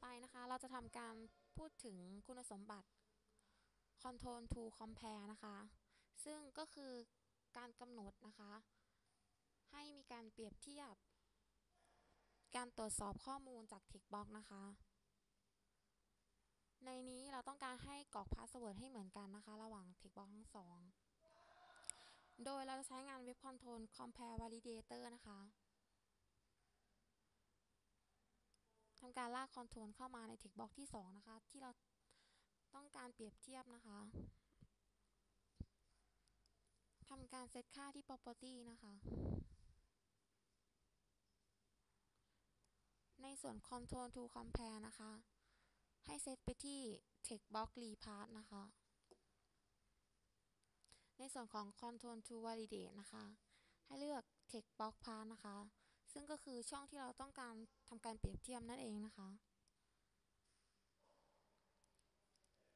ไปนะคะ เราจะทำการพูดถึงคุณสมบัติ control to compare นะคะ ซึ่งก็คือการกำหนดนะคะ ให้มีการเปรียบเทียบ การตรวจสอบข้อมูลจาก text box นะคะ ในนี้เราต้องการให้กรอกพาสเวิร์ดให้เหมือนกันนะคะ ระหว่าง text box ทั้งสอง โดยเราจะใช้งาน Web Control Compare Validator นะคะ ทำการลากคอนโทรลเข้ามาใน text box ที่ 2 นะคะ ที่เราต้องการเปรียบเทียบนะคะทำการเซตค่าที่ property นะคะ ในส่วน control to compare นะคะ ให้เซตไปที่ text box repart นะคะ ในส่วนของ control to validate นะคะ ให้เลือก text box part นะคะ ซึ่งก็คือช่องที่เราต้องการทำการเปรียบเทียบนั่นเองนะคะ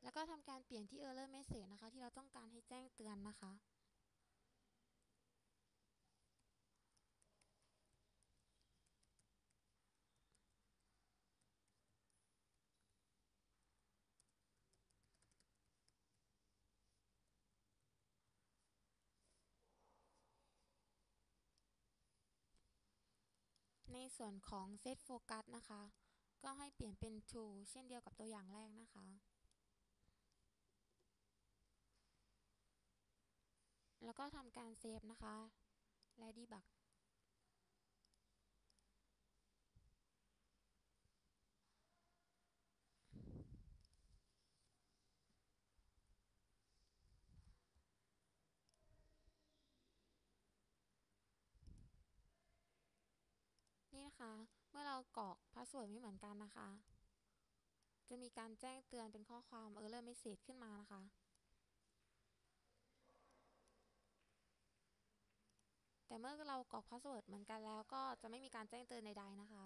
แล้วก็ทำการเปลี่ยนที่ error message นะคะ ที่เราต้องการให้แจ้งเตือนนะคะ ในส่วนของ set focus นะคะ ก็ให้เปลี่ยนเป็น to เช่นเดียวกับตัวอย่างแรกนะคะ แล้วก็ทำการเซฟนะคะ และดีบัก นี่ นะคะ เมื่อเรากรอกพาสเวิร์ดไม่เหมือนกันนะคะ จะมีการแจ้งเตือนเป็นข้อความ error message ขึ้นมานะคะ แต่เมื่อเรากรอกพาสเวิร์ดเหมือนกันแล้วก็จะไม่มีการแจ้งเตือนใดๆนะคะ